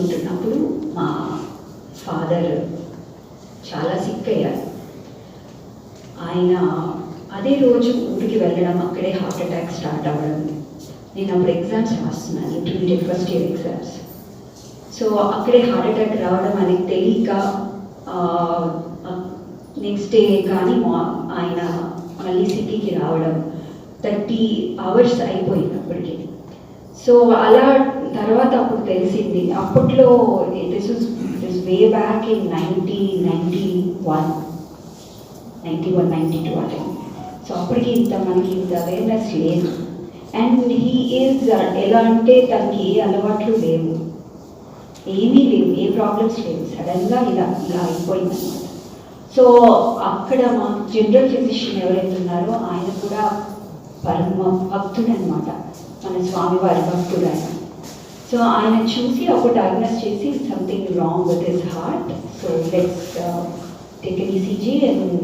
చదువుకుంటున్నప్పుడు మా ఫాదర్ చాలా సిక్ అయ్యారు. ఆయన అదే రోజు ఊరికి వెళ్ళడం అక్కడే హార్ట్ అటాక్ స్టార్ట్ అవ్వడం. నేను అప్పుడు ఎగ్జామ్స్ రాస్తున్నాను intermediate first year exams so అక్కడే హార్ట్ అటాక్ రావడం అనేది తెలియక నెక్స్ట్ డే కానీ మా- ఆయన మళ్ళీ సిటీకి రావడం థర్టీ అవర్స్ అయిపోయింది అప్పటికి సో అలా తర్వాత అప్పుడు తెలిసింది. అప్పట్లో this this way back in ninety ninety one ninety one ninety two అంటే సో అప్పటికి ఇంత మనకి ఇంత అవేర్నెస్ లేదు. అండ్ హీ ఈజ్ ఎలా అంటే తనకి ఏ అలవాట్లు లేవు. ఏమీ లేవు ఏ ప్రాబ్లమ్స్ లేవు. సడన్గా ఇలా ఇలా అయిపోయింది అనమాట సో అక్కడ మా జనరల్ ఫిజిషియన్ ఎవరైతే ఉన్నారో ఆయన కూడా పరమ భక్తుడు అనమాట మన స్వామివారి భక్తుడు ఆయన. సో ఆయన చూసి అప్పుడు డయాగ్నోస్ చేసి something wrong with his heart so let's take an ECG and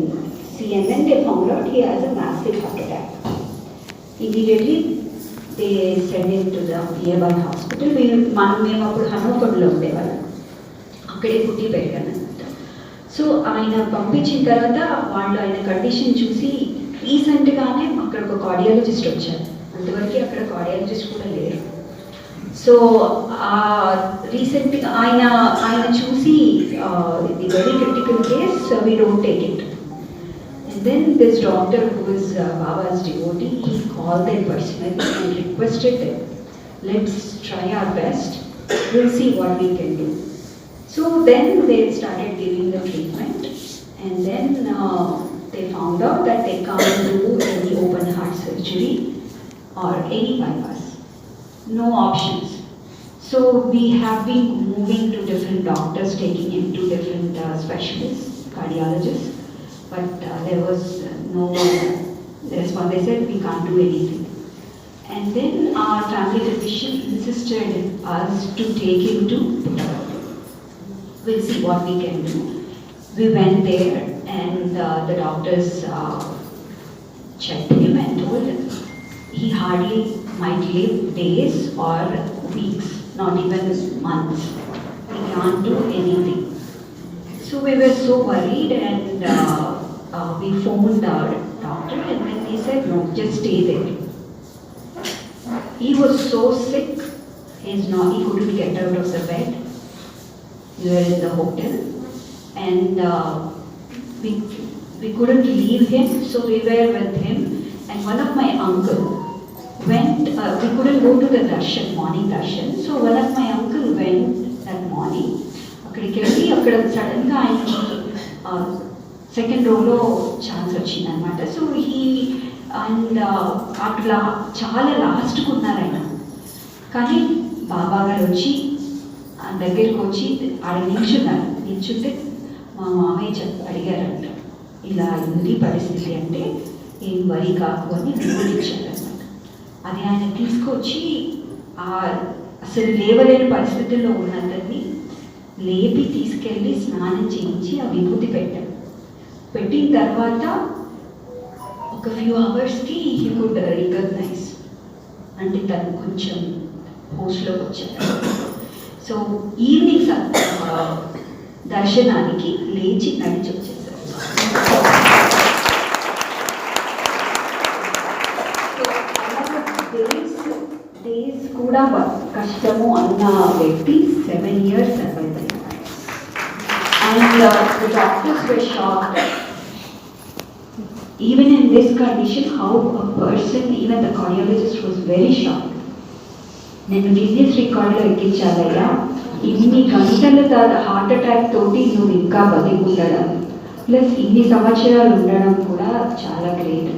CNN they found out he has a massive heart attack immediately they send in to the nearby hospital మేము మనం మేము అప్పుడు హనుమకొండలో ఉండేవాళ్ళం. అక్కడే పుట్టి పెరిగాను. అనమాట సో ఆయన పంపించిన తర్వాత వాళ్ళు ఆయన కండిషన్ చూసి రీసెంట్గానే అక్కడ ఒక కార్డియాలజిస్ట్ వచ్చారు. అంతవరకు అక్కడ కార్డియాలజిస్ట్ కూడా లేరు. సో రీసెంట్గా ఆయన ఆయన చూసి ఇది very critical case we don't take it And then this doctor who is uh, Baba's devotee, he called them personally and requested them, let's try our best, we'll see what we can do. So then they started giving the treatment and then uh, they found out that they can't do any open heart surgery or any bypass. No options. So we have been moving to different doctors, taking him to different uh, specialists, cardiologists, but uh, there was uh, no response. They said we can't do anything. And then our family physician insisted us to take him to. We'll see what we can do. We went there and uh, the doctors uh, checked him and told him he hardly might live days or weeks, not even months. He can't do anything. So we were so worried and uh, uh, we phoned our doctor and then he said, no, just stay there. He was so sick, he's not, he couldn't get out of the bed. We were in the hotel and uh, we, we couldn't leave him, so we were with him. And one of my uncle went, uh, we couldn't go to the darshan, morning darshan, so one of my uncle went that morning. అక్కడికి వెళ్ళి అక్కడ సడన్గా ఆయనకి second రోలో chance వచ్చింది అనమాట so he and అట్లా చాలా లాస్ట్కి ఉన్నారు ఆయన. కానీ బాబా గారు వచ్చి ఆ దగ్గరికి వచ్చి ఆడ నిల్చున్నారు. నిల్చుంటే మా మామయ్య చెప్ అడిగారంట ఇలా ఉంది పరిస్థితి అంటే ఏం వరి కాకు అని ఇచ్చారనమాట అది ఆయన తీసుకొచ్చి అసలు లేవలేని పరిస్థితుల్లో ఉన్నతన్ని లేపి తీసుకెళ్ళి స్నానం చేయించి ఆ విభూతి పెట్టాం. పెట్టిన తర్వాత ఒక ఫ్యూ అవర్స్కి హీ కుడ్ రికగ్నైజ్ అంటే తను కొంచెం హోస్ట్లోకి వచ్చారు సో ఈవినింగ్ దర్శనానికి లేచి నడిచి వచ్చేసారు కూడా కష్టము అన్న వ్యక్తి సెవెన్ ఇయర్స్ సర్వైవ్ అయ్యారు and the doctors were condition how person even condition how a person even the cardiologist నేను గిన్నెస్ రికార్డులో ఎక్కించాలయ్యా. ఇన్ని గంటల తర్వాత హార్ట్ అటాక్ తోటి నువ్వు ఇంకా బతికి ఉండడం ప్లస్ ఇన్ని సంవత్సరాలు ఉండడం కూడా చాలా గ్రేట్.